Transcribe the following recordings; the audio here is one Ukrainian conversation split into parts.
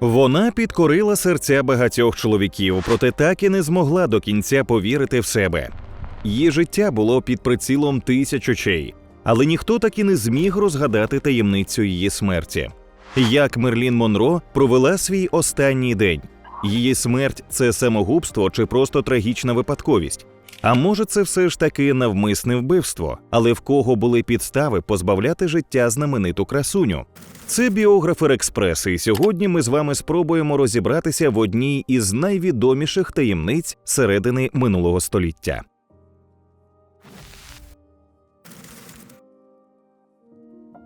Вона підкорила серця багатьох чоловіків, проте так і не змогла до кінця повірити в себе. Її життя було під прицілом тисяч очей, але ніхто так і не зміг розгадати таємницю її смерті. Як Мерлін Монро провела свій останній день? Її смерть це самогубство чи просто трагічна випадковість? А може, це все ж таки навмисне вбивство, але в кого були підстави позбавляти життя знамениту красуню? Це біографер Експрес, і сьогодні ми з вами спробуємо розібратися в одній із найвідоміших таємниць середини минулого століття.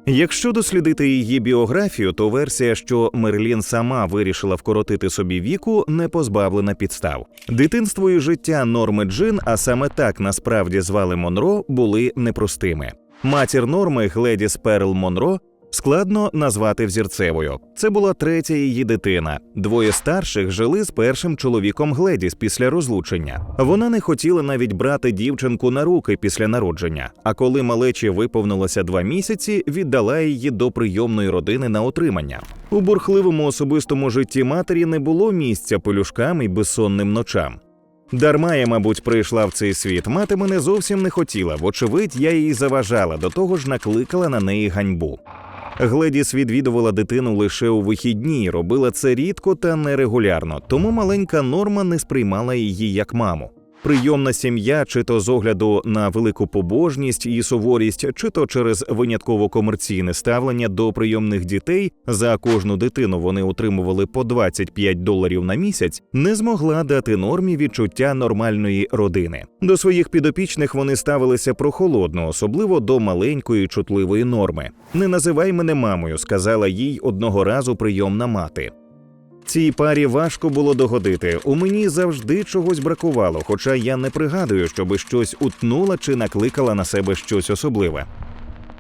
Якщо дослідити її біографію, то версія, що Мерлін сама вирішила вкоротити собі віку, не позбавлена підстав. Дитинство і життя Норми Джин, а саме так насправді звали Монро, були непростими. Матір Норми Гледіс Перл Монро складно назвати взірцевою. Це була третя її дитина. Двоє старших жили з першим чоловіком Гледіс після розлучення. Вона не хотіла навіть брати дівчинку на руки після народження. А коли малечі виповнилося два місяці, віддала її до прийомної родини на отримання. У бурхливому особистому житті матері не було місця пелюшкам і безсонним ночам. Дарма я, мабуть, прийшла в цей світ. Мати мене зовсім не хотіла. Вочевидь, я їй заважала, до того ж накликала на неї ганьбу. Гледіс відвідувала дитину лише у вихідні, робила це рідко та нерегулярно, тому маленька норма не сприймала її як маму. Прийомна сім'я, чи то з огляду на велику побожність і суворість, чи то через винятково комерційне ставлення до прийомних дітей, за кожну дитину вони отримували по 25 доларів на місяць, не змогла дати нормі відчуття нормальної родини. До своїх підопічних вони ставилися прохолодно, особливо до маленької чутливої норми. Не називай мене мамою, сказала їй одного разу прийомна мати. Цій парі важко було догодити. У мені завжди чогось бракувало, хоча я не пригадую, щоби щось утнула чи накликала на себе щось особливе.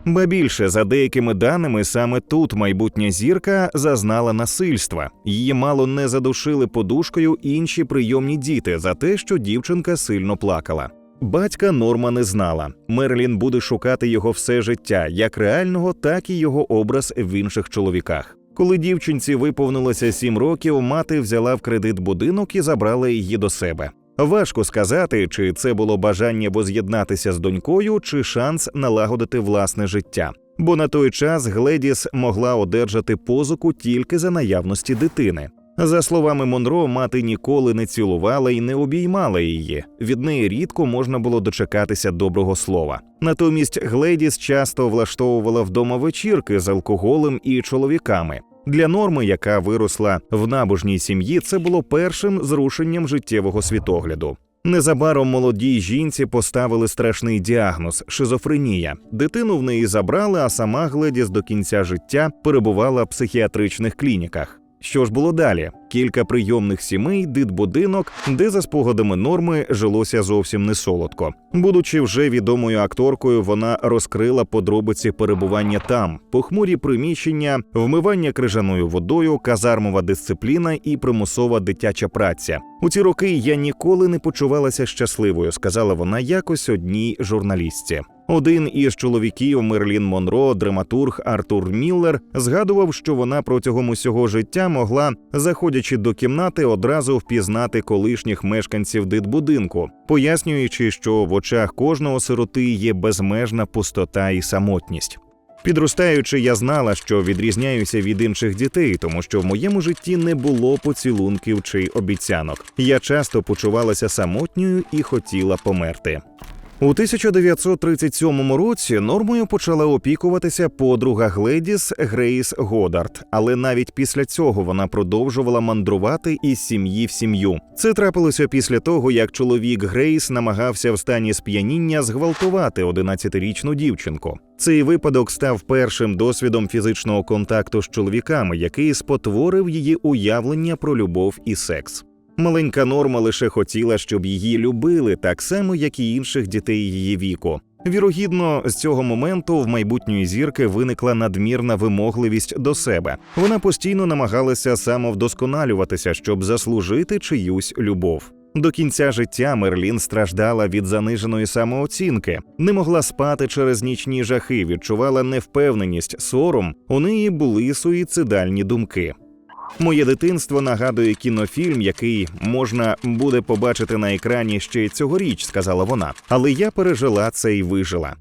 Ба більше, за деякими даними, саме тут майбутня зірка зазнала насильства. Її мало не задушили подушкою інші прийомні діти за те, що дівчинка сильно плакала. Батька Норма не знала. Мерлін буде шукати його все життя, як реального, так і його образ в інших чоловіках. Коли дівчинці виповнилося сім років, мати взяла в кредит будинок і забрала її до себе. Важко сказати, чи це було бажання воз'єднатися з донькою, чи шанс налагодити власне життя. Бо на той час Гледіс могла одержати позику тільки за наявності дитини. За словами Монро, мати ніколи не цілувала і не обіймала її. Від неї рідко можна було дочекатися доброго слова. Натомість Гледіс часто влаштовувала вдома вечірки з алкоголем і чоловіками. Для норми, яка виросла в набожній сім'ї, це було першим зрушенням життєвого світогляду. Незабаром молодій жінці поставили страшний діагноз шизофренія. Дитину в неї забрали, а сама Гледіс до кінця життя перебувала в психіатричних клініках. Що ж було далі? Кілька прийомних сімей, дитбудинок, де за спогадами норми жилося зовсім не солодко. Будучи вже відомою акторкою, вона розкрила подробиці перебування там, похмурі приміщення, вмивання крижаною водою, казармова дисципліна і примусова дитяча праця. У ці роки я ніколи не почувалася щасливою, сказала вона якось одній журналістці. Один із чоловіків Мерлін Монро, драматург Артур Міллер, згадував, що вона протягом усього життя могла, заходячи до кімнати, одразу впізнати колишніх мешканців дитбудинку, пояснюючи, що в очах кожного сироти є безмежна пустота і самотність. Підростаючи, я знала, що відрізняюся від інших дітей, тому що в моєму житті не було поцілунків чи обіцянок. Я часто почувалася самотньою і хотіла померти. У 1937 році нормою почала опікуватися подруга Гледіс Грейс Годард, але навіть після цього вона продовжувала мандрувати із сім'ї в сім'ю. Це трапилося після того, як чоловік Грейс намагався в стані сп'яніння зґвалтувати 11-річну дівчинку. Цей випадок став першим досвідом фізичного контакту з чоловіками, який спотворив її уявлення про любов і секс. Маленька норма лише хотіла, щоб її любили так само, як і інших дітей її віку. Вірогідно, з цього моменту в майбутньої зірки виникла надмірна вимогливість до себе. Вона постійно намагалася самовдосконалюватися, щоб заслужити чиюсь любов. До кінця життя Мерлін страждала від заниженої самооцінки, не могла спати через нічні жахи, відчувала невпевненість, сором. У неї були суїцидальні думки. Моє дитинство нагадує кінофільм, який можна буде побачити на екрані ще цьогоріч, сказала вона. Але я пережила це і вижила.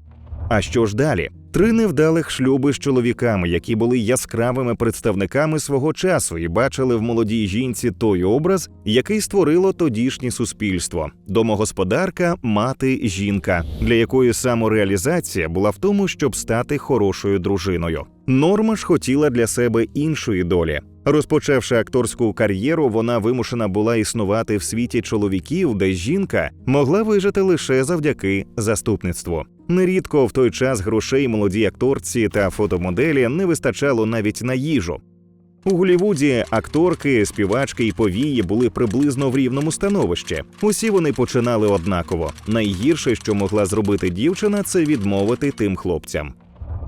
А що ж далі? Три невдалих шлюби з чоловіками, які були яскравими представниками свого часу і бачили в молодій жінці той образ, який створило тодішнє суспільство: домогосподарка, мати, жінка, для якої самореалізація була в тому, щоб стати хорошою дружиною. Норма ж хотіла для себе іншої долі. Розпочавши акторську кар'єру, вона вимушена була існувати в світі чоловіків, де жінка могла вижити лише завдяки заступництву. Нерідко в той час грошей молодій акторці та фотомоделі не вистачало навіть на їжу. У Голлівуді акторки, співачки і повії були приблизно в рівному становищі. Усі вони починали однаково. Найгірше, що могла зробити дівчина, це відмовити тим хлопцям.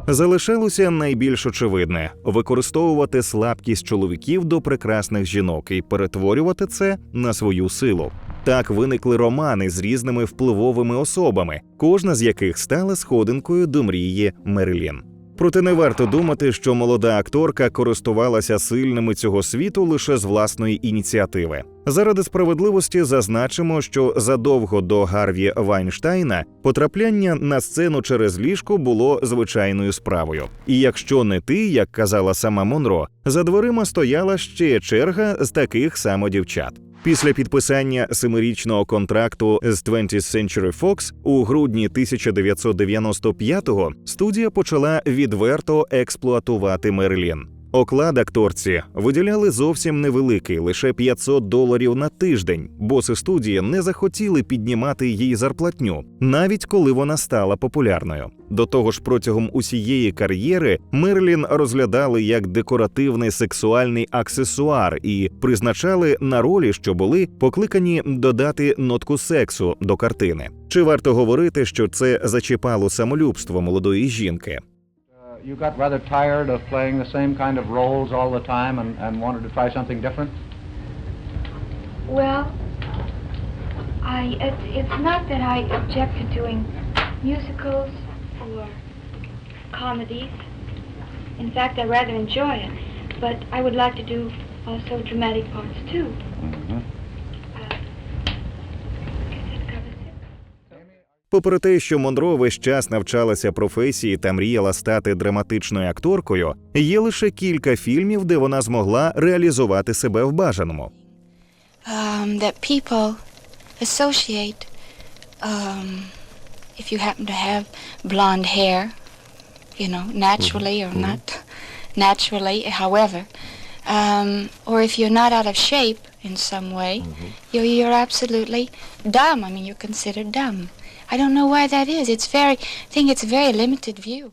Залишалося найбільш очевидне використовувати слабкість чоловіків до прекрасних жінок і перетворювати це на свою силу. Так виникли романи з різними впливовими особами, кожна з яких стала сходинкою до мрії Мерлін. Проте не варто думати, що молода акторка користувалася сильними цього світу лише з власної ініціативи. Заради справедливості зазначимо, що задовго до Гарві Вайнштайна потрапляння на сцену через ліжко було звичайною справою. І якщо не ти, як казала сама Монро, за дверима стояла ще черга з таких само дівчат. Після підписання семирічного контракту з 20th Century Fox у грудні 1995-го студія почала відверто експлуатувати Мерлін. Оклад акторці виділяли зовсім невеликий, лише 500 доларів на тиждень. Боси студії не захотіли піднімати їй зарплатню, навіть коли вона стала популярною. До того ж, протягом усієї кар'єри Мерлін розглядали як декоративний сексуальний аксесуар і призначали на ролі, що були покликані додати нотку сексу до картини. Чи варто говорити, що це зачіпало самолюбство молодої жінки? You got rather tired of playing the same kind of roles all the time and, and wanted to try something different? Well, I it, it's not that I object to doing musicals or comedies. In fact, I rather enjoy it. But I would like to do also dramatic parts too. Mm-hmm. Uh, Попри те, що Монро весь час навчалася професії та мріяла стати драматичною акторкою, є лише кілька фільмів, де вона змогла реалізувати себе в бажаному. um, that people associate um, if you happen to have blonde hair, you know, naturally or not naturally, however, um, or if you're not out of shape in some way, you're, you're absolutely dumb. I mean, you're considered dumb. I don't know why that is. It's very, I think it's a very limited view.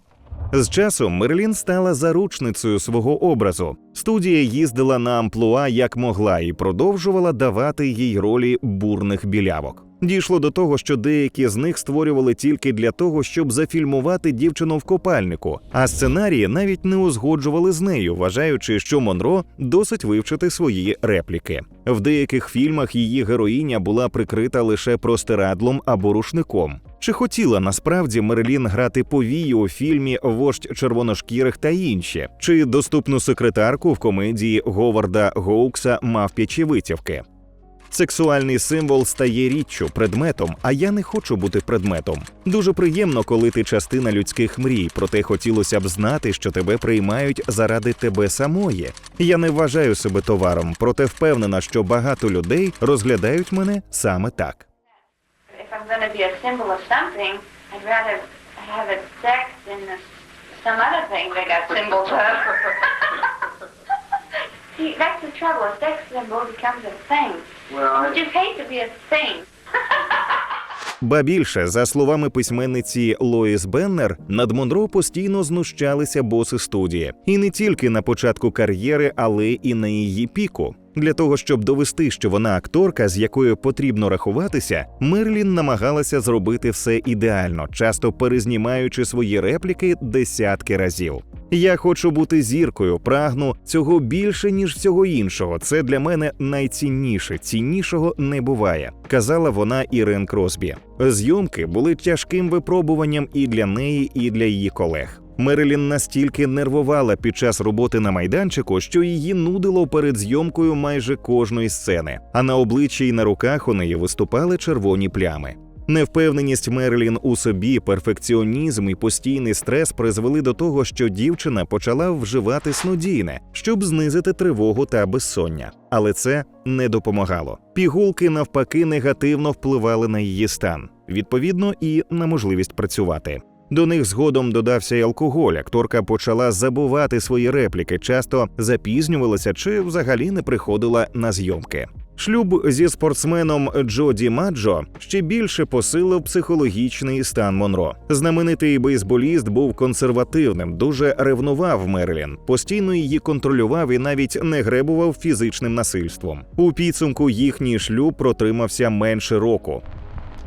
З часом Мерлін стала заручницею свого образу. Студія їздила на амплуа як могла і продовжувала давати їй ролі бурних білявок. Дійшло до того, що деякі з них створювали тільки для того, щоб зафільмувати дівчину в копальнику, а сценарії навіть не узгоджували з нею, вважаючи, що Монро досить вивчити свої репліки. В деяких фільмах її героїня була прикрита лише простирадлом або рушником. Чи хотіла насправді Мерлін грати повію у фільмі Вождь червоношкірих та інші, чи доступну секретарку в комедії Говарда Гоукса Мавп'ячі витівки? Сексуальний символ стає річчю, предметом, а я не хочу бути предметом. Дуже приємно, коли ти частина людських мрій, проте хотілося б знати, що тебе приймають заради тебе самої. Я не вважаю себе товаром, проте впевнена, що багато людей розглядають мене саме так. See, that's the trouble. A sex symbol becomes a thing. Well, You just hate to be a thing. Ба більше, за словами письменниці Лоїс Беннер, над Монро постійно знущалися боси студії, і не тільки на початку кар'єри, але і на її піку. Для того щоб довести, що вона акторка, з якою потрібно рахуватися, Мерлін намагалася зробити все ідеально, часто перезнімаючи свої репліки десятки разів. Я хочу бути зіркою, прагну цього більше ніж всього іншого. Це для мене найцінніше. Ціннішого не буває, казала вона Ірен Кросбі. Зйомки були тяжким випробуванням і для неї, і для її колег. Мерилін настільки нервувала під час роботи на майданчику, що її нудило перед зйомкою майже кожної сцени, а на обличчі й на руках у неї виступали червоні плями. Невпевненість Мерлін у собі, перфекціонізм і постійний стрес призвели до того, що дівчина почала вживати снодійне, щоб знизити тривогу та безсоння. Але це не допомагало. Пігулки навпаки негативно впливали на її стан, відповідно, і на можливість працювати. До них згодом додався й алкоголь. Акторка почала забувати свої репліки, часто запізнювалася чи взагалі не приходила на зйомки. Шлюб зі спортсменом Джоді Маджо ще більше посилив психологічний стан Монро. Знаменитий бейсболіст був консервативним, дуже ревнував Мерлін, постійно її контролював і навіть не гребував фізичним насильством. У підсумку їхній шлюб протримався менше року.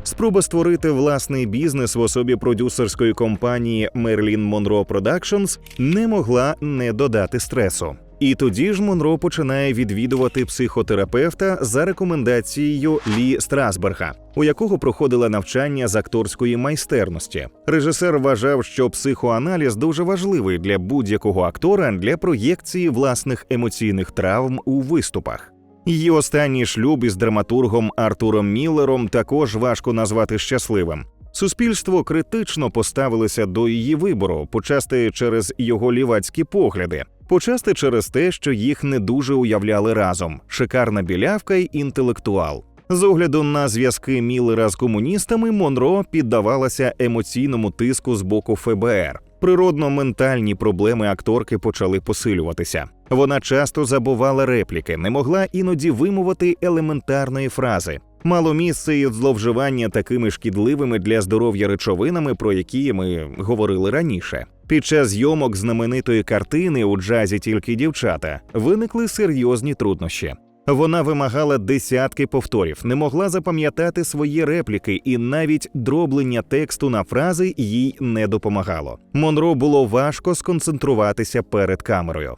Спроба створити власний бізнес в особі продюсерської компанії Merlin Monroe Productions не могла не додати стресу. І тоді ж Монро починає відвідувати психотерапевта за рекомендацією Лі Страсберга, у якого проходила навчання з акторської майстерності. Режисер вважав, що психоаналіз дуже важливий для будь-якого актора для проєкції власних емоційних травм у виступах. Її останній шлюб із драматургом Артуром Міллером також важко назвати щасливим. Суспільство критично поставилося до її вибору, почасти через його лівацькі погляди, почасти через те, що їх не дуже уявляли разом: шикарна білявка й інтелектуал. З огляду на зв'язки Міллера з комуністами, Монро піддавалася емоційному тиску з боку ФБР. Природно, ментальні проблеми акторки почали посилюватися. Вона часто забувала репліки, не могла іноді вимовити елементарної фрази. Мало місце і зловживання такими шкідливими для здоров'я речовинами, про які ми говорили раніше. Під час зйомок знаменитої картини у джазі тільки дівчата виникли серйозні труднощі. Вона вимагала десятки повторів, не могла запам'ятати свої репліки, і навіть дроблення тексту на фрази їй не допомагало. Монро було важко сконцентруватися перед камерою.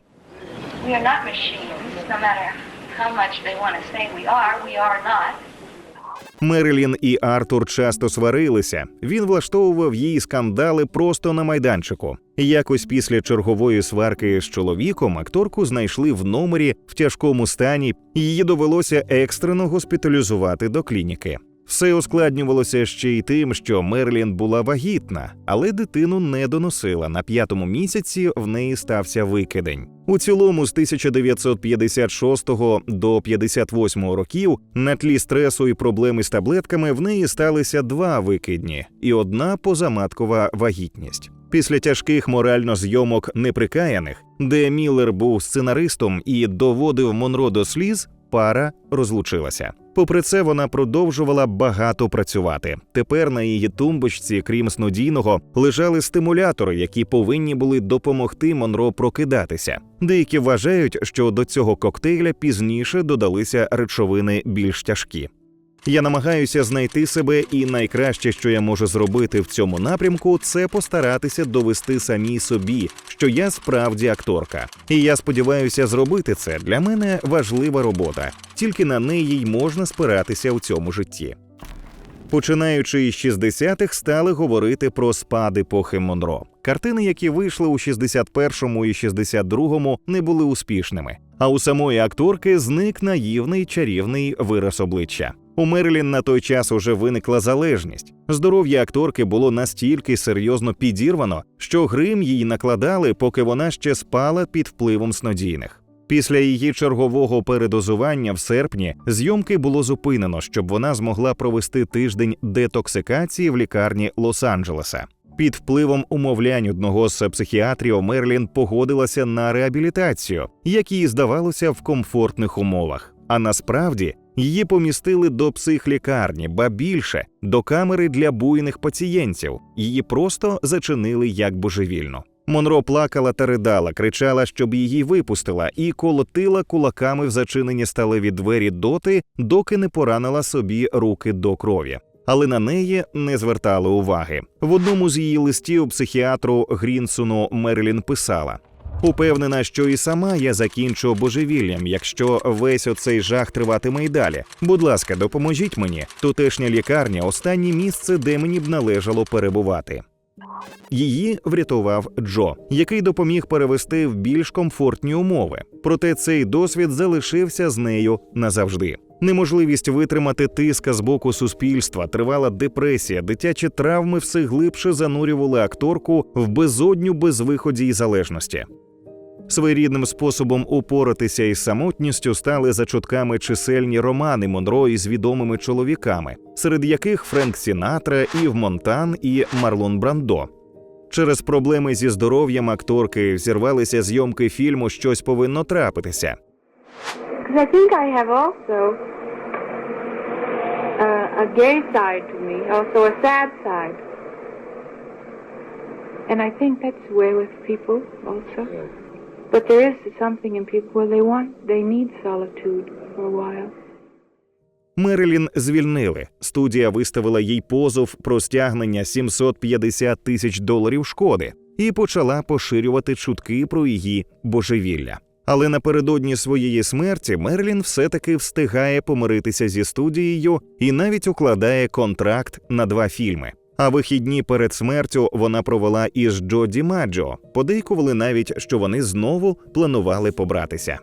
We are not machines, no matter how much they want to say we are, we are not. Мерилін і Артур часто сварилися. Він влаштовував їй скандали просто на майданчику. Якось після чергової сварки з чоловіком акторку знайшли в номері в тяжкому стані. Її довелося екстрено госпіталізувати до клініки. Все ускладнювалося ще й тим, що Мерлін була вагітна, але дитину не доносила. На п'ятому місяці в неї стався викидень. У цілому, з 1956 до 58 років на тлі стресу і проблеми з таблетками в неї сталися два викидні і одна позаматкова вагітність. Після тяжких морально зйомок неприкаяних, де Міллер був сценаристом і доводив Монро до сліз, пара розлучилася. Попри це, вона продовжувала багато працювати. Тепер на її тумбочці, крім снодійного, лежали стимулятори, які повинні були допомогти Монро прокидатися. Деякі вважають, що до цього коктейля пізніше додалися речовини більш тяжкі. Я намагаюся знайти себе, і найкраще, що я можу зробити в цьому напрямку, це постаратися довести самій собі, що я справді акторка. І я сподіваюся зробити це. Для мене важлива робота, тільки на неї й можна спиратися у цьому житті. Починаючи із 60-х, стали говорити про спад епохи Монро. Картини, які вийшли у 61-му і 62-му, не були успішними. А у самої акторки зник наївний чарівний вираз обличчя. У Мерлін на той час уже виникла залежність. Здоров'я акторки було настільки серйозно підірвано, що грим їй накладали, поки вона ще спала під впливом снодійних. Після її чергового передозування в серпні зйомки було зупинено, щоб вона змогла провести тиждень детоксикації в лікарні Лос-Анджелеса. Під впливом умовлянь одного з психіатрів Мерлін погодилася на реабілітацію, як їй здавалося в комфортних умовах. А насправді її помістили до психлікарні, ба більше до камери для буйних пацієнтів. Її просто зачинили як божевільну. Монро плакала та ридала, кричала, щоб її випустила, і колотила кулаками в зачинені сталеві двері доти, доки не поранила собі руки до крові. але на неї не звертали уваги. В одному з її листів психіатру Грінсону Мерлін писала. Упевнена, що і сама я закінчу божевіллям, якщо весь оцей жах триватиме й далі. Будь ласка, допоможіть мені. Тутешня лікарня останнє місце, де мені б належало перебувати. Її врятував Джо, який допоміг перевести в більш комфортні умови. Проте цей досвід залишився з нею назавжди. Неможливість витримати тиска з боку суспільства, тривала депресія, дитячі травми все глибше занурювали акторку в безодню безвиході й залежності. Своєрідним способом упоратися із самотністю стали за чутками чисельні романи Монро із відомими чоловіками, серед яких Френк Сінатра, Ів Монтан і Марлон Брандо. Через проблеми зі здоров'ям акторки зірвалися зйомки фільму Щось повинно трапитися. I think I have also uh, a gay side to me, also a sad side. And I think that's the way with people also. But there is something in people they want, they need solitude for a while. Мерилін звільнили. Студія виставила їй позов про стягнення 750 тисяч доларів шкоди і почала поширювати чутки про її божевілля. Але напередодні своєї смерті Мерлін все-таки встигає помиритися зі студією і навіть укладає контракт на два фільми. А вихідні перед смертю вона провела із Джо Ді Маджо. Подейкували навіть, що вони знову планували побратися.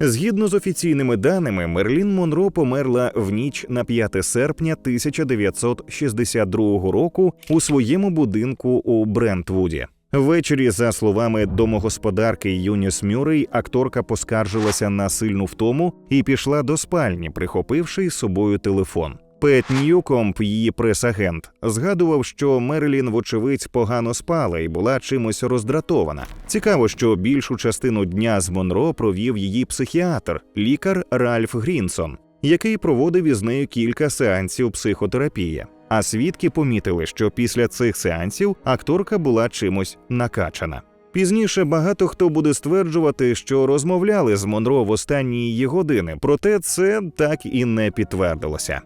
Згідно з офіційними даними, Мерлін Монро померла в ніч на 5 серпня 1962 року у своєму будинку у Брентвуді. Ввечері, за словами домогосподарки Юніс Мюррей, акторка поскаржилася на сильну втому і пішла до спальні, прихопивши із собою телефон. Пет Ньюкомп, її прес-агент, згадував, що Мерлін, вочевидь, погано спала і була чимось роздратована. Цікаво, що більшу частину дня з Монро провів її психіатр, лікар Ральф Грінсон, який проводив із нею кілька сеансів психотерапії. А свідки помітили, що після цих сеансів акторка була чимось накачана. Пізніше багато хто буде стверджувати, що розмовляли з Монро в останні її години, проте це так і не підтвердилося.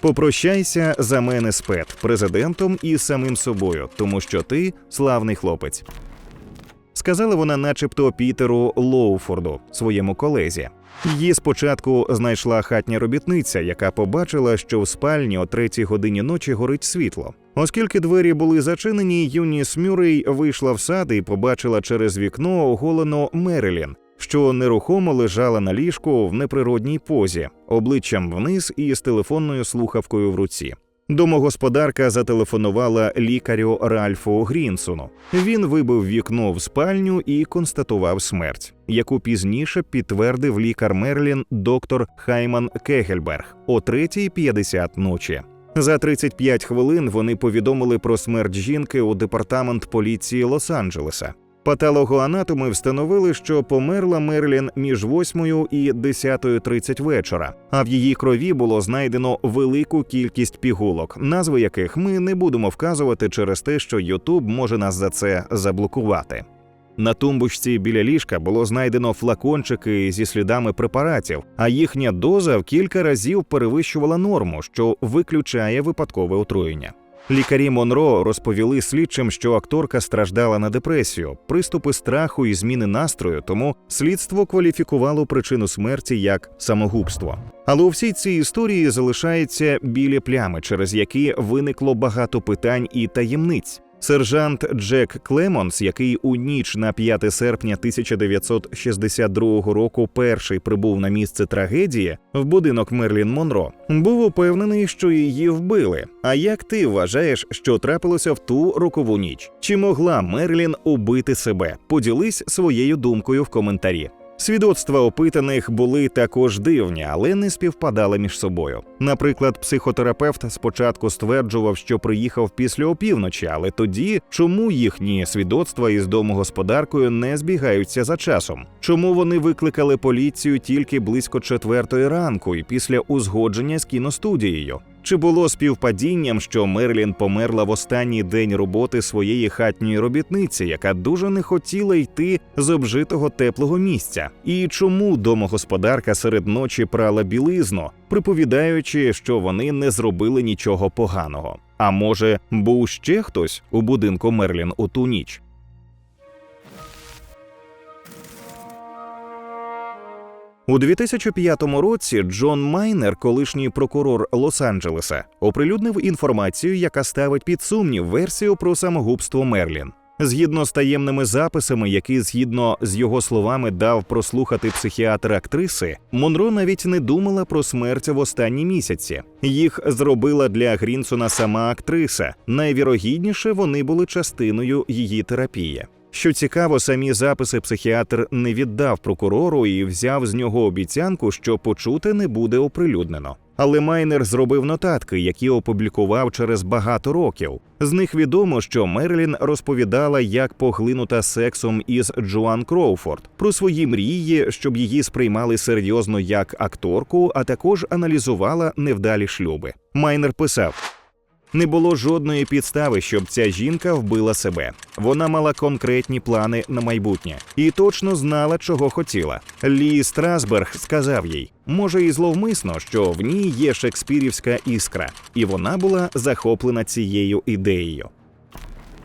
Попрощайся за мене з Пет, президентом і самим собою, тому що ти славний хлопець. Сказала вона, начебто, Пітеру Лоуфорду, своєму колезі. Її спочатку знайшла хатня робітниця, яка побачила, що в спальні о третій годині ночі горить світло. Оскільки двері були зачинені, Юніс Мюррей вийшла в сад і побачила через вікно оголено Мерилін, що нерухомо лежала на ліжку в неприродній позі, обличчям вниз і з телефонною слухавкою в руці. Домогосподарка зателефонувала лікарю Ральфу Грінсону. Він вибив вікно в спальню і констатував смерть, яку пізніше підтвердив лікар Мерлін доктор Хайман Кегельберг о 3.50 ночі. За 35 хвилин вони повідомили про смерть жінки у департамент поліції Лос-Анджелеса. Патологоанатоми встановили, що померла Мерлін між 8 і 10.30 вечора, а в її крові було знайдено велику кількість пігулок, назви яких ми не будемо вказувати через те, що Ютуб може нас за це заблокувати. На тумбочці біля ліжка було знайдено флакончики зі слідами препаратів, а їхня доза в кілька разів перевищувала норму, що виключає випадкове отруєння. Лікарі Монро розповіли слідчим, що акторка страждала на депресію, приступи страху і зміни настрою, тому слідство кваліфікувало причину смерті як самогубство. Але у всій цій історії залишаються білі плями, через які виникло багато питань і таємниць. Сержант Джек Клемонс, який у ніч на 5 серпня 1962 року перший прибув на місце трагедії в будинок Мерлін Монро, був упевнений, що її вбили. А як ти вважаєш, що трапилося в ту рокову ніч? Чи могла Мерлін убити себе? Поділись своєю думкою в коментарі. Свідоцтва опитаних були також дивні, але не співпадали між собою. Наприклад, психотерапевт спочатку стверджував, що приїхав після опівночі, але тоді чому їхні свідоцтва із домогосподаркою не збігаються за часом? Чому вони викликали поліцію тільки близько четвертої ранку і після узгодження з кіностудією? Чи було співпадінням, що Мерлін померла в останній день роботи своєї хатньої робітниці, яка дуже не хотіла йти з обжитого теплого місця? І чому домогосподарка серед ночі прала білизну, приповідаючи, що вони не зробили нічого поганого? А може, був ще хтось у будинку Мерлін у ту ніч? У 2005 році Джон Майнер, колишній прокурор Лос-Анджелеса, оприлюднив інформацію, яка ставить під сумнів версію про самогубство Мерлін. Згідно з таємними записами, які згідно з його словами дав прослухати психіатр актриси, Монро навіть не думала про смерть в останні місяці. Їх зробила для Грінсона сама актриса. Найвірогідніше вони були частиною її терапії. Що цікаво, самі записи психіатр не віддав прокурору і взяв з нього обіцянку, що почути не буде оприлюднено. Але Майнер зробив нотатки, які опублікував через багато років. З них відомо, що Мерлін розповідала, як поглинута сексом із Джоан Кроуфорд, про свої мрії, щоб її сприймали серйозно як акторку, а також аналізувала невдалі шлюби. Майнер писав. Не було жодної підстави, щоб ця жінка вбила себе. Вона мала конкретні плани на майбутнє і точно знала, чого хотіла. Лі Страсберг сказав їй: може, і зловмисно, що в ній є шекспірівська іскра, і вона була захоплена цією ідеєю.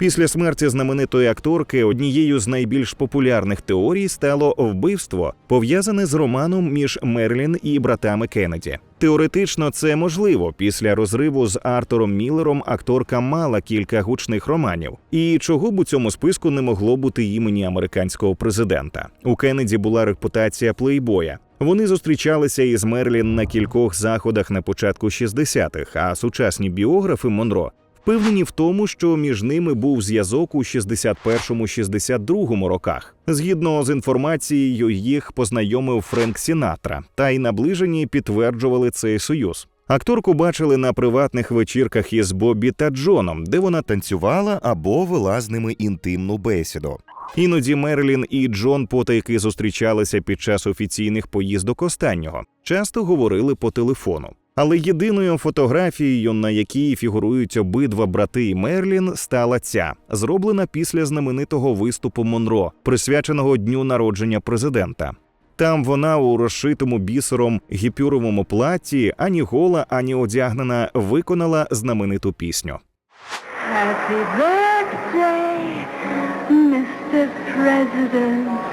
Після смерті знаменитої акторки однією з найбільш популярних теорій стало вбивство, пов'язане з романом між Мерлін і братами Кеннеді. Теоретично це можливо. Після розриву з Артуром Міллером акторка мала кілька гучних романів. І чого б у цьому списку не могло бути імені американського президента? У Кеннеді була репутація плейбоя. Вони зустрічалися із Мерлін на кількох заходах на початку 60-х, а сучасні біографи Монро впевнені в тому, що між ними був зв'язок у 61-62 роках. Згідно з інформацією, їх познайомив Френк Сінатра, та й наближені підтверджували цей союз. Акторку бачили на приватних вечірках із Бобі та Джоном, де вона танцювала або вела з ними інтимну бесіду. Іноді Мерлін і Джон потайки зустрічалися під час офіційних поїздок останнього, часто говорили по телефону. Але єдиною фотографією, на якій фігурують обидва брати і Мерлін, стала ця, зроблена після знаменитого виступу Монро, присвяченого дню народження президента. Там вона у розшитому бісером гіпюровому платі, ані гола, ані одягнена, виконала знамениту пісню. Happy birthday, Mr. President.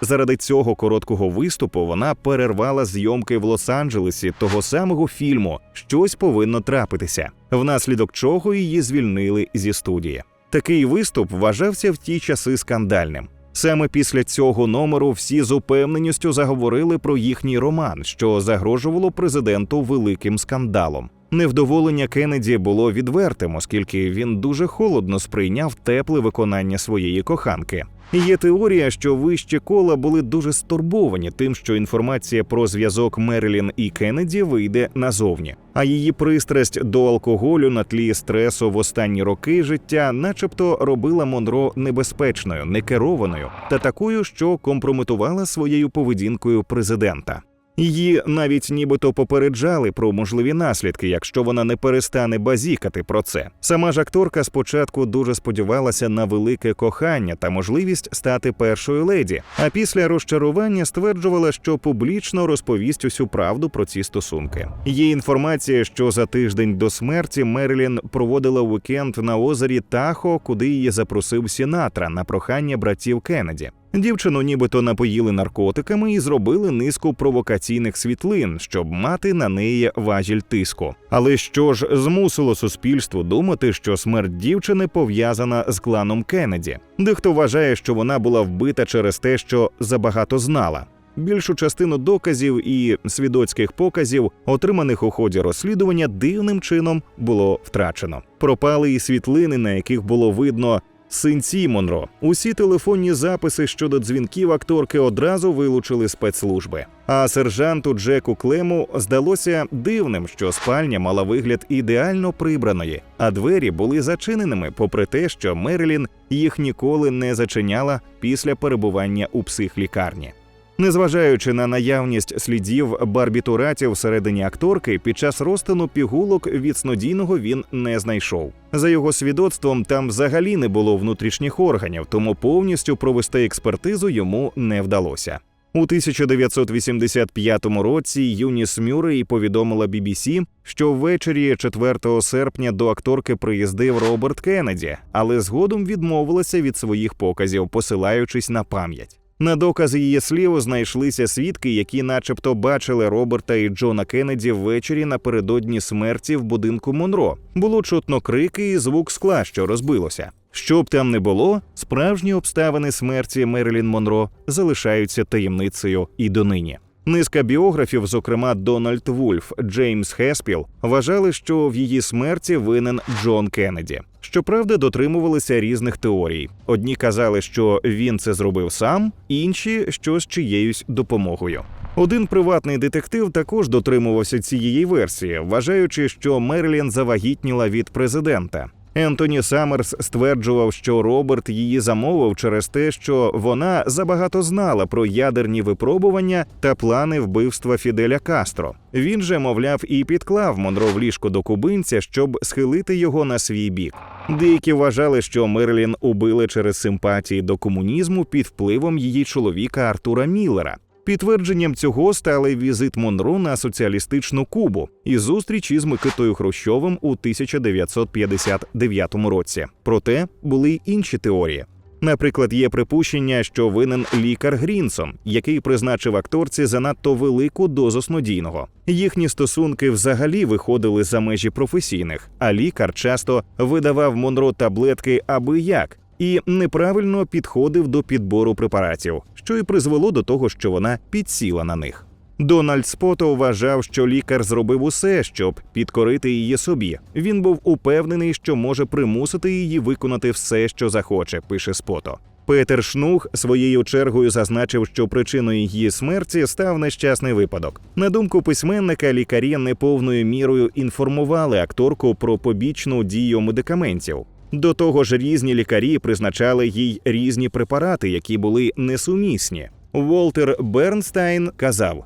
Заради цього короткого виступу вона перервала зйомки в Лос-Анджелесі того самого фільму Щось повинно трапитися, внаслідок чого її звільнили зі студії. Такий виступ вважався в ті часи скандальним. Саме після цього номеру всі з упевненістю заговорили про їхній роман, що загрожувало президенту великим скандалом. Невдоволення Кеннеді було відвертим, оскільки він дуже холодно сприйняв тепле виконання своєї коханки. Є теорія, що вищі кола були дуже стурбовані тим, що інформація про зв'язок Мерлін і Кеннеді вийде назовні. А її пристрасть до алкоголю на тлі стресу в останні роки життя, начебто, робила Монро небезпечною, некерованою та такою, що компрометувала своєю поведінкою президента. Її навіть нібито попереджали про можливі наслідки, якщо вона не перестане базікати про це. Сама ж акторка спочатку дуже сподівалася на велике кохання та можливість стати першою леді. А після розчарування стверджувала, що публічно розповість усю правду про ці стосунки. Є інформація, що за тиждень до смерті Мерлін проводила уікенд на озері Тахо, куди її запросив Сінатра на прохання братів Кеннеді. Дівчину нібито напоїли наркотиками і зробили низку провокаційних світлин, щоб мати на неї важіль тиску. Але що ж змусило суспільство думати, що смерть дівчини пов'язана з кланом Кеннеді? Дехто вважає, що вона була вбита через те, що забагато знала. Більшу частину доказів і свідоцьких показів, отриманих у ході розслідування, дивним чином було втрачено. Пропали і світлини, на яких було видно синці Монро. Усі телефонні записи щодо дзвінків акторки одразу вилучили спецслужби. А сержанту Джеку Клему здалося дивним, що спальня мала вигляд ідеально прибраної, а двері були зачиненими, попри те, що Мерлін їх ніколи не зачиняла після перебування у психлікарні. Незважаючи на наявність слідів барбітуратів всередині акторки, під час розтину пігулок від снодійного він не знайшов. За його свідоцтвом, там взагалі не було внутрішніх органів, тому повністю провести експертизу йому не вдалося. У 1985 році Юніс Мюррей повідомила BBC, що ввечері 4 серпня до акторки приїздив Роберт Кеннеді, але згодом відмовилася від своїх показів, посилаючись на пам'ять. На докази її слів знайшлися свідки, які, начебто, бачили Роберта і Джона Кеннеді ввечері напередодні смерті в будинку Монро. Було чутно крики і звук скла, що розбилося. Що б там не було, справжні обставини смерті Мерлін Монро залишаються таємницею і донині. Низка біографів, зокрема Дональд Вульф, Джеймс Хеспіл, вважали, що в її смерті винен Джон Кеннеді. Щоправда, дотримувалися різних теорій. Одні казали, що він це зробив сам, інші що з чиєюсь допомогою. Один приватний детектив також дотримувався цієї версії, вважаючи, що Мерлін завагітніла від президента. Ентоні Саммерс стверджував, що Роберт її замовив через те, що вона забагато знала про ядерні випробування та плани вбивства Фіделя Кастро. Він же, мовляв, і підклав Монро в ліжко до кубинця, щоб схилити його на свій бік. Деякі вважали, що Мерлін убили через симпатії до комунізму під впливом її чоловіка Артура Міллера. Підтвердженням цього стали візит Монро на соціалістичну Кубу і зустріч із Микитою Хрущовим у 1959 році. Проте були й інші теорії. Наприклад, є припущення, що винен лікар Грінсон, який призначив акторці занадто велику дозу снодійного. Їхні стосунки взагалі виходили за межі професійних, а лікар часто видавав Монро таблетки аби як і неправильно підходив до підбору препаратів, що і призвело до того, що вона підсіла на них. Дональд Спото вважав, що лікар зробив усе, щоб підкорити її собі. Він був упевнений, що може примусити її виконати все, що захоче, пише Спото. Петер Шнух своєю чергою зазначив, що причиною її смерті став нещасний випадок. На думку письменника, лікарі неповною мірою інформували акторку про побічну дію медикаментів. До того ж, різні лікарі призначали їй різні препарати, які були несумісні. Волтер Бернстайн казав.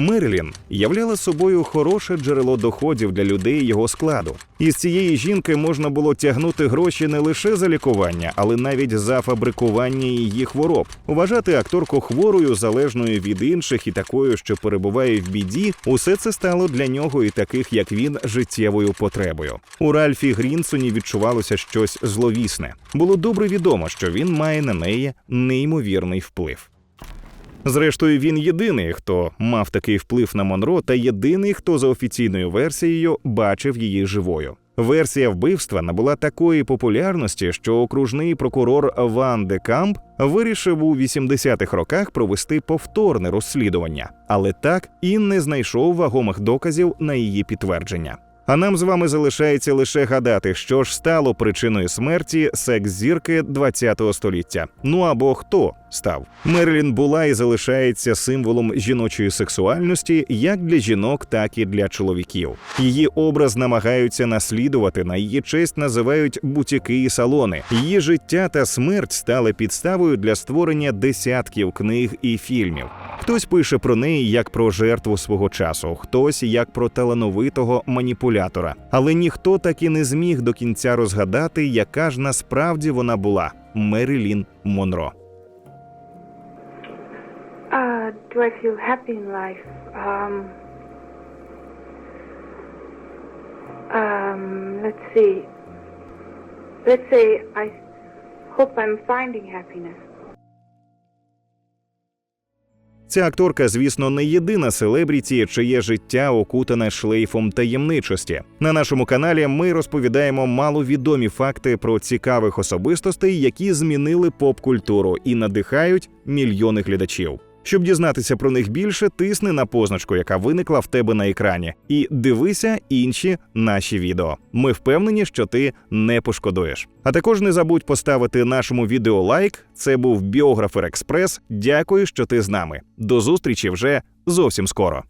Мерлін являла собою хороше джерело доходів для людей його складу. Із цієї жінки можна було тягнути гроші не лише за лікування, але навіть за фабрикування її хвороб. Вважати акторку хворою, залежною від інших і такою, що перебуває в біді, усе це стало для нього і таких, як він, життєвою потребою. У Ральфі Грінсоні відчувалося щось зловісне. Було добре відомо, що він має на неї неймовірний вплив. Зрештою, він єдиний, хто мав такий вплив на Монро, та єдиний, хто за офіційною версією бачив її живою. Версія вбивства набула такої популярності, що окружний прокурор Ван де Камп вирішив у 80-х роках провести повторне розслідування, але так і не знайшов вагомих доказів на її підтвердження. А нам з вами залишається лише гадати, що ж стало причиною смерті секс-зірки ХХ століття. Ну або хто став. Мерлін була і залишається символом жіночої сексуальності як для жінок, так і для чоловіків. Її образ намагаються наслідувати. На її честь називають бутіки і салони. Її життя та смерть стали підставою для створення десятків книг і фільмів. Хтось пише про неї як про жертву свого часу, хтось як про талановитого маніпулятора. Але ніхто так і не зміг до кінця розгадати, яка ж насправді вона була Мерилін Монро. Uh, do I feel happy in life? Um, um, let's see. I hope I'm finding happiness. Ця акторка, звісно, не єдина селебріті, чиє життя окутане шлейфом таємничості. На нашому каналі ми розповідаємо маловідомі факти про цікавих особистостей, які змінили поп-культуру і надихають мільйони глядачів. Щоб дізнатися про них більше, тисни на позначку, яка виникла в тебе на екрані, і дивися інші наші відео. Ми впевнені, що ти не пошкодуєш. А також не забудь поставити нашому відео лайк. Це був Біографер Експрес. Дякую, що ти з нами. До зустрічі вже зовсім скоро.